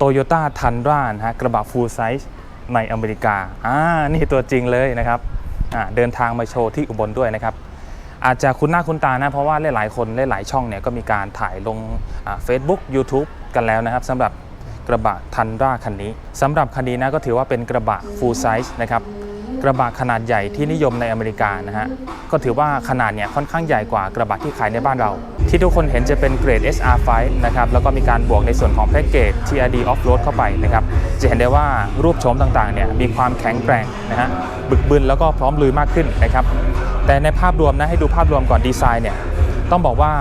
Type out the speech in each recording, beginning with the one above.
Toyota Tundra นะฮะกระบะ full size ในอเมริกาอ่านี่ตัวจริงเลยนะครับอ่าเดินทางมาโชว์ที่อุบลด้วยนะครับ อาจจะคุ้นหน้าคุ้นตานะ เพราะว่าหลายๆคนหลายๆช่องเนี่ยก็มีการถ่ายลงเฟซบุ๊ก YouTube กันแล้วนะครับสำหรับกระบะทันราคันนี้สำหรับคันนี้นะก็ถือว่าเป็นกระบะ full size นะครับกระบะขนาดใหญ่ที่นิยมในอเมริกานะฮะก็ถือว่าขนาดเนี่ยค่อนข้างใหญ่กว่ากระบะที่ขายในบ้านเรา ที่ทุกคนเห็นจะเป็นเกรด SR5 นะครับแล้วก็มีการบวกในส่วนของแพ็กเกจ TRD Off-Road เข้าไปนะครับจะเห็นได้ว่ารูปโฉมต่างๆเนี่ยมีความแข็งแกร่งนะฮะบึกบึนแล้วก็พร้อมลุยมากขึ้นนะครับแต่ในภาพรวมนะให้ดูภาพรวมก่อนดีไซน์เนี่ยต้องบอกว่า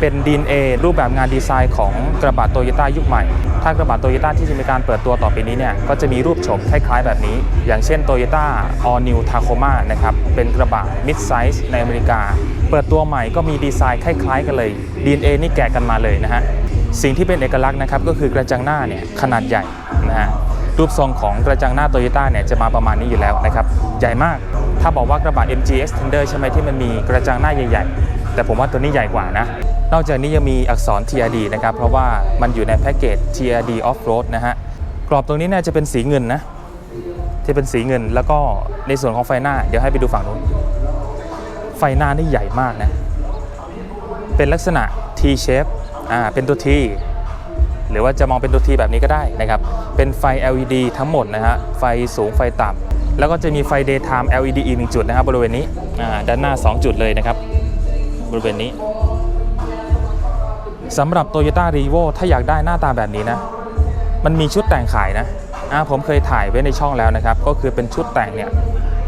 เป็น DNA รูปแบบงานดีไซน์ของกระบะโตโยต้ายุคใหม่ ถ้ากระบะโตโยต้าที่จะมีการเปิดตัวต่อไปนี้เนี่ยก็จะมีรูปโฉมคล้ายๆแบบนี้ อย่างเช่น Toyota All New Tacoma นะครับเป็นกระบะ mid size ในอเมริกา เปิดตัวใหม่ก็มีดีไซน์คล้ายๆกันเลย DNA นี่แกะกันมาเลยนะฮะสิ่งที่เป็นเอกลักษณ์นะครับก็คือกระจังหน้าเนี่ยขนาดใหญ่นะฮะรูปทรงของกระจังหน้าโตโยต้าเนี่ยจะมาประมาณนี้อยู่แล้วนะครับใหญ่มาก ถ้าบอกว่ากระบะ MGX Tender ใช่ไหมที่มันมีกระจังหน้าใหญ่ๆ แต่ผมว่าตัวนี้ใหญ่กว่านะ นอกจากนี้ยังมีอักษร TRD นะครับ เพราะว่ามันอยู่ในแพ็กเกจ TRD Off-Road นะฮะ กรอบตรงนี้น่าจะเป็นสีเงินนะ ที่เป็นสีเงิน แล้วก็ในส่วนของไฟหน้า เดี๋ยวให้ไปดูฝั่งนู้น ไฟหน้านี่ใหญ่มากนะ เป็นลักษณะ T shape อ่า เป็นตัว T หรือว่าจะมองเป็นตัว T แบบนี้ก็ได้นะครับ เป็นไฟ LED ทั้งหมดนะฮะ ไฟสูงไฟต่ำแล้วก็จะมีไฟ daytime LED อีกหนึ่งจุดนะครับบริเวณนี้อ่าด้านหน้า 2 จุดเลยนะครับ บริเวณนี้สำหรับ Toyota r e v o ถ้าอยากได้หน้าตาแบบนี้นะ มันมีชุดแต่งขายนะอ่าผมเคยถ่ายไว้ในช่องแล้วนะครับ ก็คือเป็นชุดแต่งเนี่ย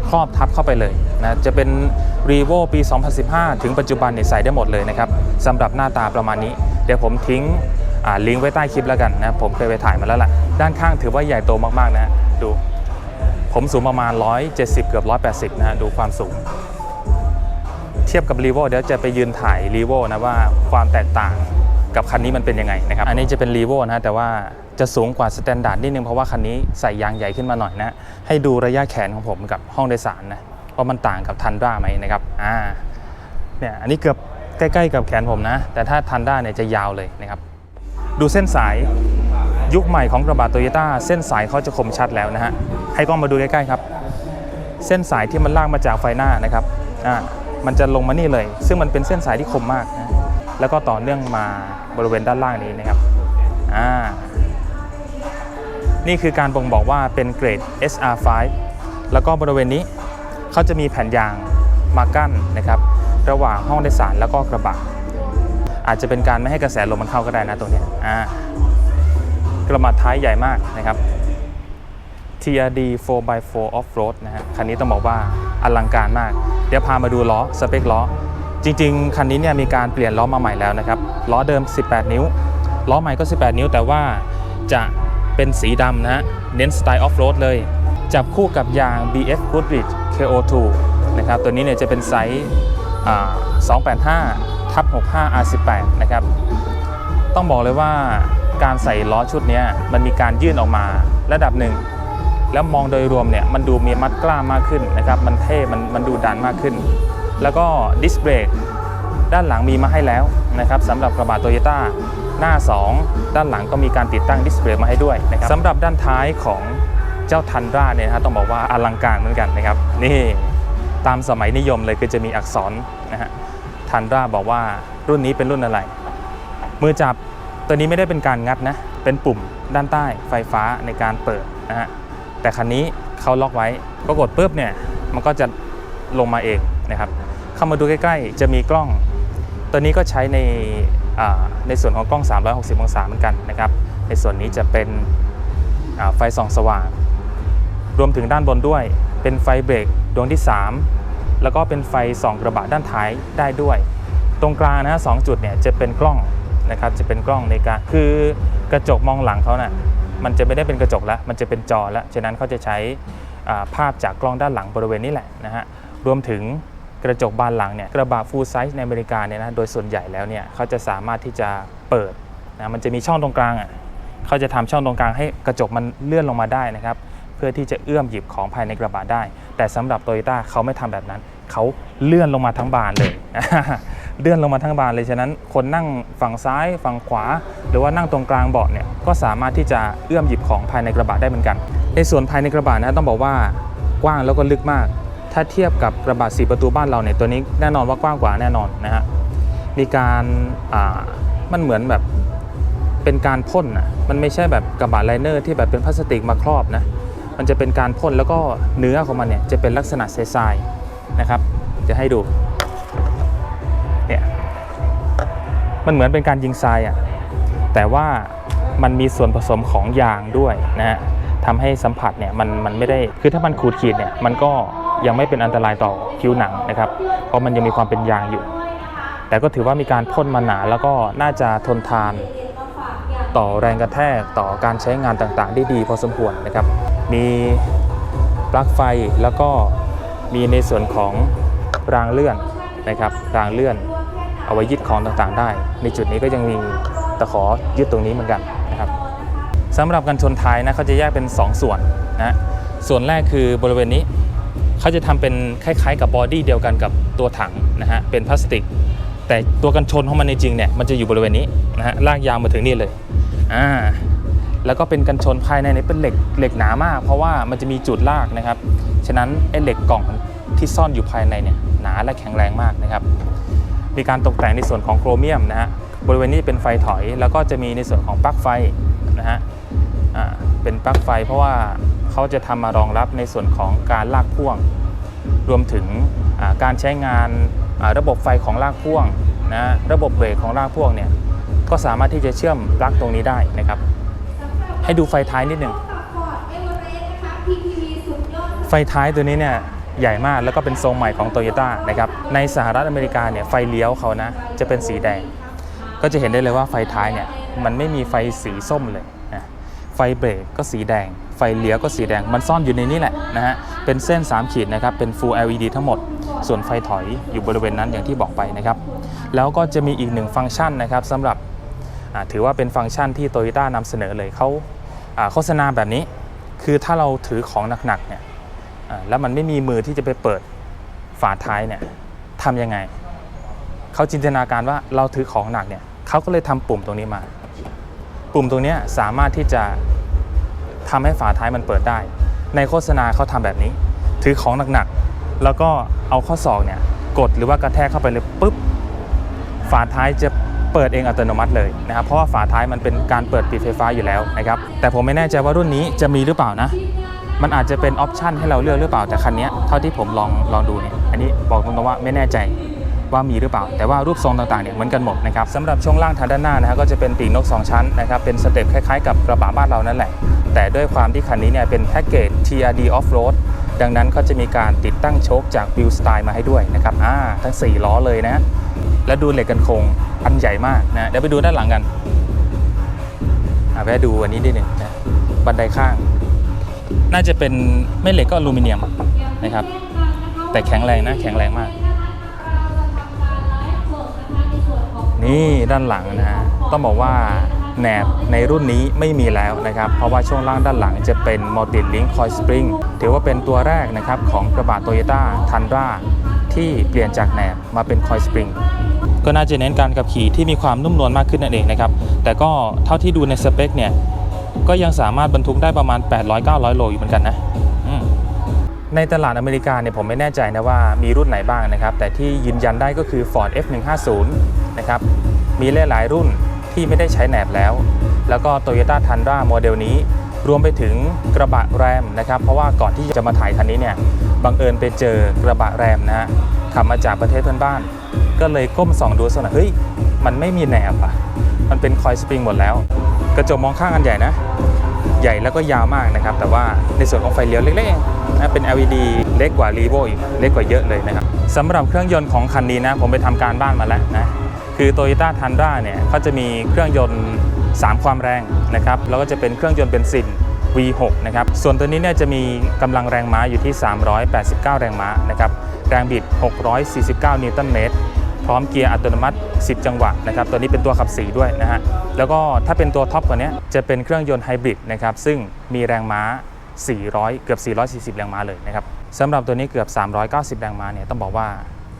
ครอบทับเข้าไปเลยนะจะเป็น r e v o ปี 2015 ถึงปัจจุบันเนี่ยใส่ได้หมดเลยนะครับสำหรับหน้าตาประมาณนี้ เดี๋ยวผมทิ้งลิงก์ไว้ใต้คลิปแล้วกันนะ ผมเคยไปถ่ายมาแล้วล่ะ ด้านข้างถือว่าใหญ่โตมากๆนะ ดู ผมสูงประมาณ 170 เกือบ 180 นะ ดูความสูง เทียบกับ r e v o เดี๋ยวจะไปยืนถ่าย r e v o นะว่าความแตกต่างกับคันนี้มันเป็นยังไงนะครับอันนี้จะเป็น r e v o นะฮะแต่ว่าจะสูงกว่าสแตนดาร์ดนิดนึงเพราะว่าคันนี้ใส่ยางใหญ่ขึ้นมาหน่อยนะให้ดูระยะแขนของผมกับห้องโดยสารนะว่ามันต่างกับทันด้าไหมนะครับอ่าเนี่ยอันนี้เกือบใกล้ๆกับแขนผมนะ แต่ถ้าทันด้าเนี่ยจะยาวเลยนะครับ ดูเส้นสายยุคใหม่ของกระบะโตโยต้าเส้นสายเขาจะคมชัดแล้วนะฮะให้กล้องมาดูใกล้ๆครับ เส้นสายที่มันลากมาจากไฟหน้านะครับอ่า มันจะลงมานี่เลย ซึ่งมันเป็นเส้นสายที่คมมากนะแล้วก็ต่อเนื่องมาบริเวณด้านล่างนี้นะครับอ่านี่คือการบ่งบอกว่าเป็นเกรด SR5 แล้วก็บริเวณนี้เขาจะมีแผ่นยางมากั้นนะครับ ระหว่างห้องโดยสารแล้วก็กระบะ อาจจะเป็นการไม่ให้กระแสลมมันเข้าก็ได้นะตรงนี้อ่ากระบะท้ายใหญ่มากนะครับ TRD 4x4 Off-Road นะฮะ คันนี้ต้องบอกว่าอลังการมาก เดี๋ยวพามาดูล้อ สเปคล้อ จริง ๆ คันนี้เนี่ยมีการเปลี่ยนล้อมาใหม่แล้วนะครับ ล้อเดิม 18 นิ้ว ล้อใหม่ก็ 18 นิ้ว แต่ว่าจะเป็นสีดำนะฮะ เน้นสไตล์ออฟโรดเลย จับคู่กับยาง BF Goodrich KO2 นะครับ ตัวนี้เนี่ยจะเป็นไซส์อ่า285ทับ65 R18 นะครับ ต้องบอกเลยว่าการใส่ล้อชุดนี้มันมีการยื่นออกมาระดับหนึ่ง แล้วมองโดยรวมเนี่ยมันดูมีมัดกล้ามากขึ้นนะครับมันเท่มันมันดูดันมากขึ้น แล้วก็ดิสเบรกด้านหลังมีมาให้แล้วนะครับสำหรับกระบะโตโยต้าหน้า 2 ด้านหลังก็มีการติดตั้งดิสเบรกมาให้ด้วยนะครับสำหรับด้านท้ายของเจ้าทันราเนี่ยนะต้องบอกว่าอลังการเหมือนกันนะครับนี่ตามสมัยนิยมเลยคือจะมีอักษรนะฮะทันราบอกว่ารุ่นนี้เป็นรุ่นอะไร มือจับตัวนี้ไม่ได้เป็นการงัดนะเป็นปุ่มด้านใต้ไฟฟ้าในการเปิดนะฮะ แต่คันนี้เขาล็อกไว้ก็กดปุ๊บเนี่ยมันก็จะลงมาเองนะครับ เข้ามาดูใกล้ๆ จะมีกล้อง ตัวนี้ก็ใช้ในในส่วนของกล้อง 360 องศาเหมือนกันนะครับ ในส่วนนี้จะเป็นไฟส่องสว่าง รวมถึงด้านบนด้วย เป็นไฟเบรกดวงที่ 3 แล้วก็เป็นไฟส่องกระบะด้านท้ายได้ด้วย ตรงกลางนะฮะสองจุดเนี่ยจะเป็นกล้องนะครับ จะเป็นกล้องในการคือกระจกมองหลังเขาน่ะ มันจะไม่ได้เป็นกระจกแล้วมันจะเป็นจอแล้วฉะนั้นเขาจะใช้ภาพจากกล้องด้านหลังบริเวณนี้แหละนะฮะรวมถึงกระจกบานหลังเนี่ยกระบะ full size ในอเมริกาเนี่ยนะโดยส่วนใหญ่แล้วเนี่ยเขาจะสามารถที่จะเปิดนะมันจะมีช่องตรงกลางอะเขาจะทำช่องตรงกลางให้กระจกมันเลื่อนลงมาได้นะครับเพื่อที่จะเอื้อมหยิบของภายในกระบะได้ แต่สำหรับ Toyota เขาไม่ทำแบบนั้น เขาเลื่อนลงมาทั้งบานเลย เลื่อนลงมาทั้งบานเลยฉะนั้น คนนั่งฝั่งซ้ายฝั่งขวา หรือว่านั่งตรงกลางเบาะเนี่ยก็สามารถที่จะเอื้อมหยิบของภายในกระบะได้เหมือนกันในส่วนภายในกระบะนะต้องบอกว่ากว้างแล้วก็ลึกมาก ถ้าเทียบกับกระบะ4ประตูบ้านเราเนี่ยตัวนี้แน่นอนว่ากว้างกว่าแน่นอนนะฮะมีการอ่ามันเหมือนแบบเป็นการพ่นนะมันไม่ใช่แบบกระบะไลเนอร์ที่แบบเป็นพลาสติกมาครอบนะมันจะเป็นการพ่นแล้วก็เนื้อของมันเนี่ยจะเป็นลักษณะทรายๆนะครับ จะให้ดู มันเหมือนเป็นการยิงทรายอะแต่ว่ามันมีส่วนผสมของยางด้วยนะฮะทำให้สัมผัสเนี่ยมันมันไม่ได้คือถ้ามันขูดขีดเนี่ยมันก็ยังไม่เป็นอันตรายต่อผิวหนังนะครับ เพราะมันยังมีความเป็นยางอยู่ แต่ก็ถือว่ามีการพ่นมาหนาแล้วก็น่าจะทนทานต่อแรงกระแทกต่อการใช้งานต่างๆ ได้ดีพอสมควรนะครับ มีปลั๊กไฟแล้วก็มีในส่วนของรางเลื่อนนะครับ รางเลื่อน เอาไว้ยึดของต่างๆได้ ในจุดนี้ก็ยังมีตะขอยึดตรงนี้เหมือนกันนะครับสำหรับกันชนท้ายนะเขาจะแยกเป็น 2 ส่วนนะส่วนแรกคือบริเวณนี้เขาจะทำเป็นคล้าย ๆ กับบอดี้เดียวกันกับตัวถังนะฮะเป็นพลาสติก แต่ตัวกันชนของมันในจริงเนี่ยมันจะอยู่บริเวณนี้นะฮะลากยาวมาถึงนี่เลยอ่าแล้วก็เป็นกันชนภายในเนี่ยเป็นเหล็กเหล็กหนามาก เพราะว่ามันจะมีจุดลากนะครับ ฉะนั้นไอ้เหล็กกล่องที่ซ่อนอยู่ภายในเนี่ยหนาและแข็งแรงมากนะครับ มีการตกแต่งในส่วนของโครเมียมนะฮะบริเวณนี้เป็นไฟถอย แล้วก็จะมีในส่วนของปลั๊กไฟนะฮะอ่าเป็นปลั๊กไฟ เพราะว่าเขาจะทำมารองรับในส่วนของการลากพ่วง รวมถึงการใช้งานระบบไฟของลากพ่วงนะระบบเบรกของลากพ่วงเนี่ยก็สามารถที่จะเชื่อมปลั๊กตรงนี้ได้นะครับ ให้ดูไฟท้ายนิดหนึ่งไฟท้ายตัวนี้เนี่ย ใหญ่มากแล้วก็เป็นทรงใหม่ของ t o y ยต้านะครับในสหรัฐอเมริกาเนี่ยไฟเลี้ยวเขานะจะเป็นสีแดง ก็จะเห็นได้เลยว่าไฟท้ายเนี่ยมันไม่มีไฟสีส้มเลยนะไฟเบรกก็สีแดง ไฟเลี้ยวก็สีแดง มันซ่อนอยู่ในนี้แหละนะฮะเป็นเส้น 3 ขีดนะครับเป็น Full LED ทั้งหมด ส่วนไฟถอยอยู่บริเวณนั้นอย่างที่บอกไปนะครับแล้วก็จะมีอีกหนึ่งฟังก์ชันนะครับสำหรับถือว่าเป็นฟังก์ชันที่โตโยต้านำเสนอเลยเขาโฆษณาแบบนี้ คือถ้าเราถือของหนักๆเนี่ย แล้วมันไม่มีมือที่จะไปเปิดฝาท้ายเนี่ยทำยังไง เขาจินตนาการว่าเราถือของหนักเนี่ยเขาก็เลยทำปุ่มตรงนี้มา ปุ่มตรงนี้สามารถที่จะทำให้ฝาท้ายมันเปิดได้ ในโฆษณาเขาทำแบบนี้ ถือของหนักๆแล้วก็เอาข้อศอกเนี่ยกดหรือว่ากระแทกเข้าไปเลยปุ๊บฝาท้ายจะเปิดเองอัตโนมัติเลยนะครับเพราะว่าฝาท้ายมันเป็นการเปิดปิดไฟฟ้าอยู่แล้วนะครับแต่ผมไม่แน่ใจว่ารุ่นนี้จะมีหรือเปล่านะ มันอาจจะเป็นออปชันให้เราเลือกหรือเปล่าแต่คันนี้เท่าที่ผมลองลองดูเนี่ยอันนี้บอกตรงๆว่าไม่แน่ใจว่ามีหรือเปล่า แต่ว่ารูปทรงต่างๆเนี่ยเหมือนกันหมดนะครับสำหรับช่วงล่างทางด้านหน้านะฮะก็จะเป็นปีกนก 2 ชั้นนะครับเป็นสเต็ปคล้ายๆกับกระบะบ้านเรานั่นแหละ แต่ด้วยความที่คันนี้เนี่ยเป็นแพ็กเกจ TRD Off-Road ดังนั้นเขาจะมีการติดตั้งโชคจาก Wheel Style มาให้ด้วยนะครับอ่าทั้ง 4 ล้อเลยนะ และดูเหล็กกันโครงอันใหญ่มากนะเดี๋ยวไปดูด้านหลังกันอ่าแวะดูอันนี้นิดหนึ่งนะบันไดข้าง น่าจะเป็นไม่เหล็กก็อลูมิเนียมนะครับ แต่แข็งแรงนะแข็งแรงมาก นี่ด้านหลังนะฮะต้องบอกว่าแหนบในรุ่นนี้ไม่มีแล้วนะครับ เพราะว่าช่วงล่างด้านหลังจะเป็น Multi Link Coil Spring ถือว่าเป็นตัวแรกนะครับของกระบะ Toyota Tundra ที่เปลี่ยนจากแหนบมาเป็น Coil Spring ก็น่าจะเน้นการขับขี่ที่มีความนุ่มนวลมากขึ้นนั่นเองนะครับ แต่ก็เท่าที่ดูในสเปคเนี่ย ก็ยังสามารถบรรทุกได้ประมาณ 800-900 โลอยู่เหมือนกันนะในตลาดอเมริกาเนี่ยผมไม่แน่ใจนะว่ามีรุ่นไหนบ้างนะครับ แต่ที่ยืนยันได้ก็คือ Ford F150 นะครับ มีหลายๆรุ่นที่ไม่ได้ใช้แหนบแล้ว แล้วก็ Toyota Tundra โมเดลนี้ รวมไปถึงกระบะแรมนะครับ เพราะว่าก่อนที่จะมาถ่ายคันนี้เนี่ยบังเอิญไปเจอกระบะแรมนะฮะขับมาจากประเทศเพื่อนบ้าน ก็เลยก้มส่องดูสักหน่อยเฮ้ยมันไม่มีแหนบอะมันเป็นคอยสปริงหมดแล้ว กระจกมองข้างอันใหญ่นะ ใหญ่แล้วก็ยาวมากนะครับ แต่ว่าในส่วนของไฟเลี้ยวเล็กๆนะเป็น LED เล็กกว่า r e v o อีกเล็กกว่าเยอะเลยนะครับสำหรับเครื่องยนต์ของคันนี้นะ ผมไปทำการบ้านมาแล้วนะคือ Toyota Tundra เนี่ยเขาจะมีเครื่องยนต์ 3 ความแรงนะครับแล้วก็จะเป็นเครื่องยนต์เบนซิน V6 นะครับส่วนตัวนี้เนี่ยจะมีกำลังแรงม้าอยู่ที่ 389 แรงม้านะครับแรงบิด 649 นิวตันเมตร พร้อมเกียร์อัตโนมัติ 10 จังหวะนะครับตัวนี้เป็นตัวขับ4ด้วยนะฮะแล้วก็ถ้าเป็นตัวท็อปกว่านี้จะเป็นเครื่องยนต์ไฮบริดนะครับซึ่งมีแรงม้า 400 เกือบ 440 แรงม้าเลยนะครับสำหรับตัวนี้เกือบ 390 แรงม้าเนี่ยต้องบอกว่า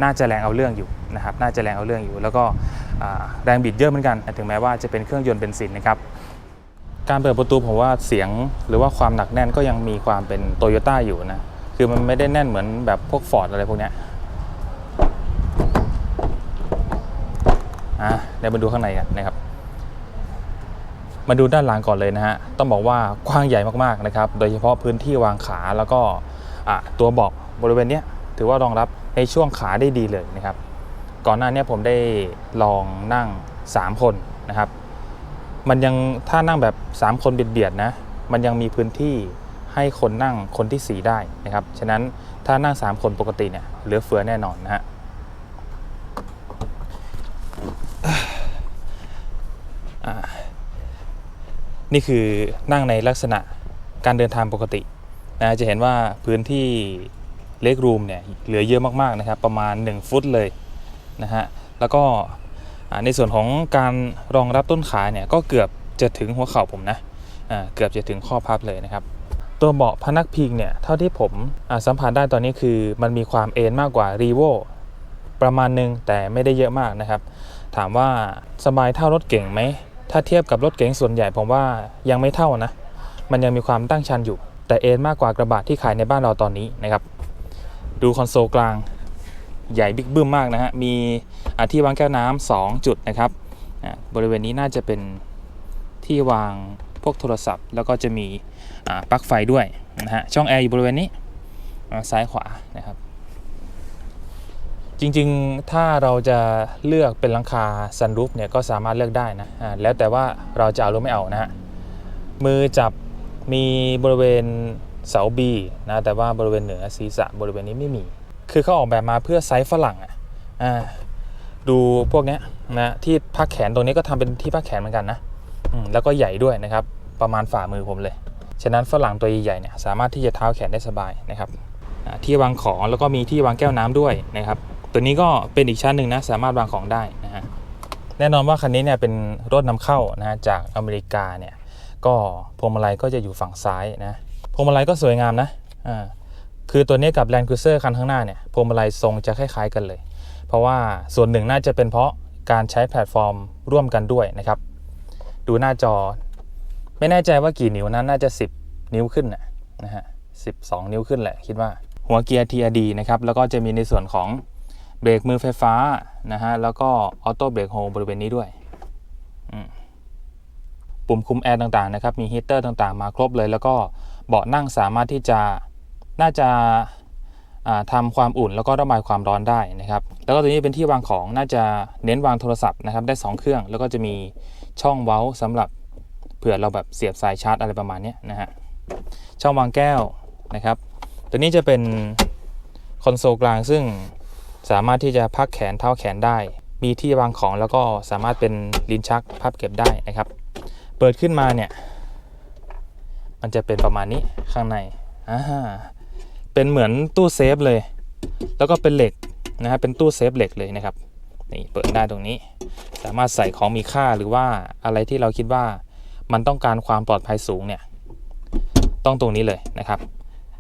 น่าจะแรงเอาเรื่องอยู่นะครับน่าจะแรงเอาเรื่องอยู่ แล้วก็แรงบิดเยอะเหมือนกันถึงแม้ว่าจะเป็นเครื่องยนต์เบนซินนะครับการเปิดประตูผมว่าเสียงหรือว่าความหนักแน่นก็ยังมีความเป็นโตโยต้าอยู่นะคือมันไม่ได้แน่นเหมือนแบบพวกฟอร์ดอะไรพวกนี้ อะเดี๋ยวมาดูข้างในกันนะครับ มาดูด้านหลังก่อนเลยนะฮะ ต้องบอกว่ากว้างใหญ่มากๆนะครับ โดยเฉพาะพื้นที่วางขาแล้วก็ตัวเบาะบริเวณเนี้ยถือว่ารองรับในช่วงขาได้ดีเลยนะครับ ก่อนหน้านี้ผมได้ลองนั่ง 3 คนนะครับ มันยังถ้านั่งแบบ 3 คนเบียดๆนะ มันยังมีพื้นที่ให้คนนั่งคนที่ 4 ได้นะครับ ฉะนั้นถ้านั่ง 3 คนปกติเนี่ยเหลือเฟือแน่นอนนะฮะ อ่า นี่คือนั่งในลักษณะการเดินทางปกตินะจะเห็นว่าพื้นที่เล็กรูมเนี่ยเหลือเยอะมากๆนะครับ ประมาณ 1 ฟุตเลยนะฮะแล้วก็ในส่วนของการรองรับต้นขาเนี่ยก็เกือบจะถึงหัวเข่าผมนะเกือบจะถึงข้อพับเลยนะครับ ตัวเบาะพนักพิงเนี่ยเท่าที่ผมสัมผัสได้ตอนนี้คือมันมีความเอนมากกว่า r ีโวประมาณหนึงแต่ไม่ได้เยอะมากนะครับ ถามว่าสบายเท่ารถเก่งไหม ถ้าเทียบกับรถเก๋งส่วนใหญ่ผมว่ายังไม่เท่านะ มันยังมีความตั้งชันอยู่ แต่เอนมากกว่ากระบะที่ขายในบ้านเราตอนนี้นะครับ ดูคอนโซลกลางใหญ่บิ๊กบึ้มมากนะฮะ มีที่วางแก้วน้ำสองจุดนะครับอ่าบริเวณนี้น่าจะเป็นที่วางพวกโทรศัพท์ แล้วก็จะมีอ่าปลั๊กไฟด้วยนะฮะ ช่องแอร์อยู่บริเวณนี้ซ้ายขวานะครับ จริงๆ ถ้าเราจะเลือกเป็นหลังคาซันรูฟเนี่ยก็สามารถเลือกได้นะแล้วแต่ว่าเราจะเอาหรือไม่เอานะฮะ มือจับมีบริเวณเสาบีนะแต่ว่าบริเวณเหนือศีรษะบริเวณนี้ไม่มี คือเขาออกแบบมาเพื่อไซส์ฝรั่งอะดูพวกเนี้ยนะที่พักแขนตรงนี้ก็ทำเป็นที่พักแขนเหมือนกันนะแล้วก็ใหญ่ด้วยนะครับ ประมาณฝ่ามือผมเลย ฉะนั้นฝรั่งตัวใหญ่ๆเนี่ยสามารถที่จะเท้าแขนได้สบายนะครับที่วางของแล้วก็มีที่วางแก้วน้ำด้วยนะครับ ตัวนี้ก็เป็นอีกชั้นหนึ่งนะสามารถวางของได้นะฮะแน่นอนว่าคันนี้เนี่ยเป็นรถนำเข้านะฮะจากอเมริกาเนี่ยก็พวงมาลัยก็จะอยู่ฝั่งซ้ายนะพวงมาลัยก็สวยงามนะอ่าคือตัวนี้กับ Land Cruiser คันข้างหน้าเนี่ยพวงมาลัยทรงจะคล้ายๆกันเลย เพราะว่าส่วนหนึ่งน่าจะเป็นเพราะการใช้แพลตฟอร์มร่วมกันด้วยนะครับ ดูหน้าจอ ไม่แน่ใจว่ากี่นิ้วนะน่าจะ 10 นิ้วขึ้นนะนะฮะ12นิ้วขึ้นแหละคิดว่าหัวเกียร์ TRD นะครับแล้วก็จะมีในส่วนของ เบรกมือไฟฟ้านะฮะแล้วก็ออโต้เบรกโฮบริเวณนี้ด้วยปุ่มคุมแอร์ต่างๆนะครับมีฮีเตอร์ต่างๆ มาครบเลย แล้วก็เบาะนั่งสามารถที่จะน่าจะอ่าทำความอุ่นแล้วก็ระบายความร้อนได้นะครับ แล้วก็ตัวนี้เป็นที่วางของน่าจะเน้นวางโทรศัพท์นะครับ ได้ 2 เครื่อง แล้วก็จะมีช่องเว้าสำหรับเผื่อเราแบบเสียบสายชาร์จอะไรประมาณนี้นะฮะช่องวางแก้วนะครับ ตัวนี้จะเป็นคอนโซลกลางซึ่ง สามารถที่จะพักแขนเท้าแขนได้ มีที่วางของแล้วก็สามารถเป็นลิ้นชักพับเก็บได้นะครับ เปิดขึ้นมาเนี่ย มันจะเป็นประมาณนี้ข้างในอ่าเป็นเหมือนตู้เซฟเลย แล้วก็เป็นเหล็กนะฮะเป็นตู้เซฟเหล็กเลยนะครับนี่เปิดได้ตรงนี้ สามารถใส่ของมีค่าหรือว่าอะไรที่เราคิดว่ามันต้องการความปลอดภัยสูงเนี่ย ต้องตรงนี้เลยนะครับ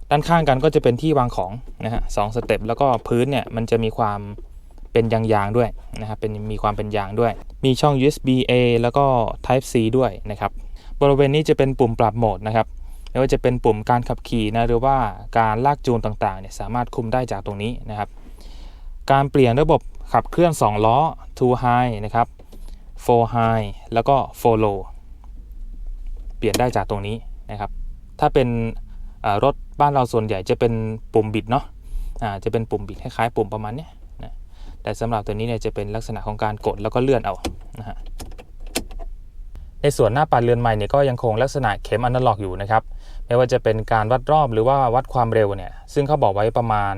ด้านข้างกันก็จะเป็นที่วางของนะฮะสองสเต็ปแล้วก็พื้นเนี่ยมันจะมีความเป็นยางๆด้วยนะครับเป็นมีความเป็นยางด้วย มีช่อง USB A แล้วก็ Type C ด้วยนะครับบริเวณนี้จะเป็นปุ่มปรับโหมดนะครับไม่ว่าจะเป็นปุ่มการขับขี่นะหรือว่าการลากจูนต่างๆเนี่ยสามารถคุมได้จากตรงนี้นะครับ การเปลี่ยนระบบขับเคลื่อน 2 ล้อ2 high นะครับ4 high แล้วก็4 low เปลี่ยนได้จากตรงนี้นะครับ ถ้าเป็น รถบ้านเราส่วนใหญ่จะเป็นปุ่มบิดเนาะจะเป็นปุ่มบิดคล้ายๆปุ่มประมาณนี้นะแต่สำหรับตัวนี้เนี่ยจะเป็นลักษณะของการกดแล้วก็เลื่อนเอานะฮะในส่วนหน้าปัดเรือนใหม่เนี่ยก็ยังคงลักษณะเข็มอนาล็อกอยู่นะครับไม่ว่าจะเป็นการวัดรอบหรือว่าวัดความเร็วเนี่ยซึ่งเขาบอกไว้ประมาณ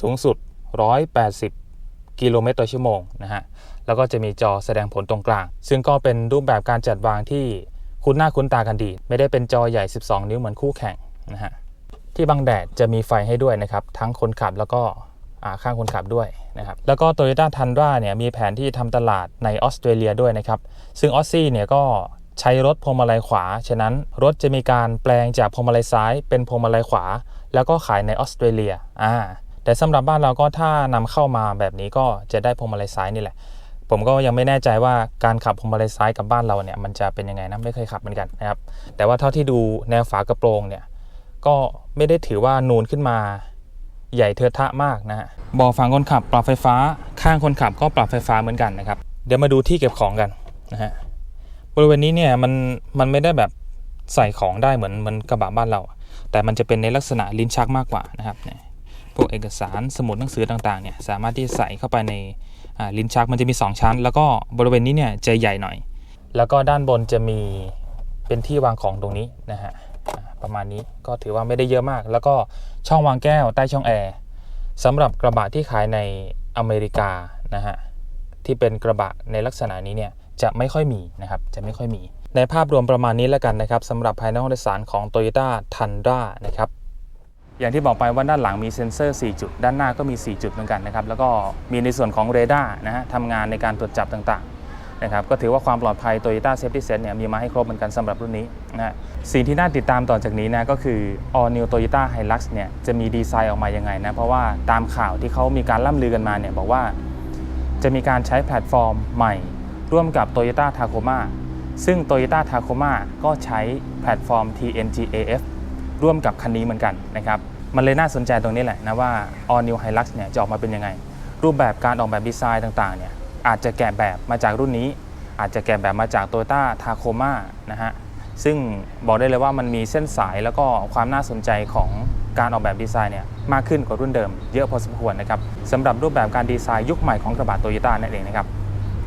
สูงสุด 180 กิโลเมตรต่อชั่วโมงนะฮะแล้วก็จะมีจอแสดงผลตรงกลาง ซึ่งก็เป็นรูปแบบการจัดวางที่คุ้นหน้าคุ้นตากันดี ไม่ได้เป็นจอใหญ่ 12 นิ้วเหมือนคู่แข่ง นะฮะที่บังแดดจะมีไฟให้ด้วยนะครับ ทั้งคนขับแล้วก็ข้างคนขับด้วยนะครับ แล้วก็ Toyota Tundra เนี่ยมีแผนที่ทำตลาดในออสเตรเลียด้วยนะครับ ซึ่งออสซี่เนี่ยก็ใช้รถพวงมาลัยขวา ฉะนั้นรถจะมีการแปลงจากพวงมาลัยซ้ายเป็นพวงมาลัยขวา แล้วก็ขายในออสเตรเลียอ่าแต่สำหรับบ้านเราก็ถ้านำเข้ามาแบบนี้ก็จะได้พวงมาลัยซ้ายนี่แหละ ผมก็ยังไม่แน่ใจว่าการขับพวงมาลัยซ้ายกับบ้านเราเนี่ยมันจะเป็นยังไงนะไม่เคยขับเหมือนกันนะครับแต่ว่าเท่าที่ดูแนวฝากระโปรงเนี่ย ก็ไม่ได้ถือว่านูนขึ้นมาใหญ่เทอะทะมากนะฮะบาะฝั่งคนขับปรับไฟฟ้าข้างคนขับก็ปรับไฟฟ้าเหมือนกันนะครับ เดี๋ยวมาดูที่เก็บของกันนะฮะบริเวณนี้เนี่ยมันมันไม่ได้แบบใส่ของได้เหมือนเหมือนกระบะบ้านเรา แต่มันจะเป็นในลักษณะลิ้นชักมากกว่านะครับเนี่ยพวกเอกสารสมุดหนังสือต่างๆเนี่ยสามารถที่จะใส่เข้าไปในลิ้นชักมันจะมี 2 ชั้น แล้วก็บริเวณนี้เนี่ยจะใหญ่หน่อย แล้วก็ด้านบนจะมีเป็นที่วางของตรงนี้นะฮะ ประมาณนี้ก็ถือว่าไม่ได้เยอะมาก แล้วก็ช่องวางแก้วใต้ช่องแอร์สำหรับกระบะที่ขายในอเมริกานะฮะที่เป็นกระบะในลักษณะนี้เนี่ยจะไม่ค่อยมีนะครับจะไม่ค่อยมี ในภาพรวมประมาณนี้แล้วกันนะครับสำหรับภายในห้องโดยสารของ Toyota Tundra นะครับอย่างที่บอกไปว่าด้านหลังมีเซ็นเซอร์ 4 จุด ด้านหน้าก็มี 4 จุดเหมือนกันนะครับแล้วก็มีในส่วนของเรดาร์นะฮะทำงานในการตรวจจับต่างๆ นะครับก็ถือว่าความปลอดภัย Toyota Safety Sense เนี่ยมีมาให้ครบเหมือนกันสำหรับรุ่นนี้นะฮะสิ่งที่น่าติดตามต่อจากนี้นะก็คือ All New Toyota Hilux เนี่ยจะมีดีไซน์ออกมายังไงนะเพราะว่าตามข่าวที่เขามีการล่ำลือกันมาเนี่ยบอกว่าจะมีการใช้แพลตฟอร์มใหม่ ร่วมกับ Toyota Tacoma ซึ่ง Toyota Tacoma ก็ใช้แพลตฟอร์ม TNGAF ร่วมกับคันนี้เหมือนกันนะครับมันเลยน่าสนใจตรงนี้แหละนะว่า All New Hilux เนี่ยจะออกมาเป็นยังไง รูปแบบการออกแบบดีไซน์ต่างๆเนี่ย อาจจะแกะแบบมาจากรุ่นนี้ อาจจะแกะแบบมาจาก Toyota Tacoma นะฮะซึ่งบอกได้เลยว่ามันมีเส้นสายแล้วก็ความน่าสนใจของการออกแบบดีไซน์เนี่ยมากขึ้นกว่ารุ่นเดิมเยอะพอสมควรนะครับสำหรับรูปแบบการดีไซน์ยุคใหม่ของกระบะโตโยต้านั่นเองนะครับ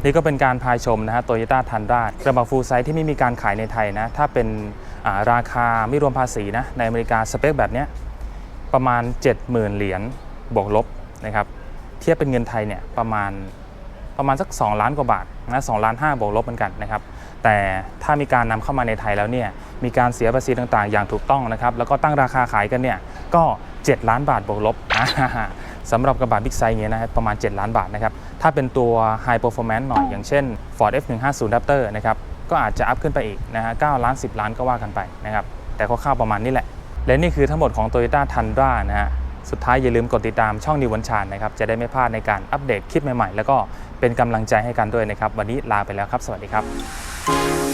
นี่ก็เป็นการพายชมนะฮะโตโยต้าทันรากระบะฟูลไซส์ที่ไม่มีการขายในไทยนะถ้าเป็นาราคาไม่รวมภาษีนะในอเมริกาสเปคแบบเนี้ยประมาณ 70,000 เหรียญบวกลบนะครับเทียบเป็นเงินไทยเนี่ยประมาณ ประมาณสัก 2 ล้านกว่าบาทนะ2ล้าน5บวกลบเหมือนกันนะครับแต่ถ้ามีการนำเข้ามาในไทยแล้วเนี่ยมีการเสียภาษีต่างๆ อย่างถูกต้องนะครับแล้วก็ตั้งราคาขายกันเนี่ยก็ 7 ล้านบาทบวกลบสำหรับกระบะบิ๊กไซส์เงี้ยนะครับประมาณ 7 ล้านบาทนะครับถ้าเป็นตัว High Performance หน่อยอย่างเช่น Ford F150 Raptor นะครับก็อาจจะอัพขึ้นไปอีกนะฮะ9ล้าน 10 ล้านก็ว่ากันไปนะครับแต่คร่าวๆประมาณนี้แหละ และนี่คือทั้งหมดของ Toyota Tundra นะฮะ สุดท้ายอย่าลืมกดติดตามช่องนิวันชานนะครับ จะได้ไม่พลาดในการอัปเดตคลิปใหม่ๆ แล้วก็เป็นกำลังใจให้กันด้วยนะครับ วันนี้ลาไปแล้วครับ สวัสดีครับ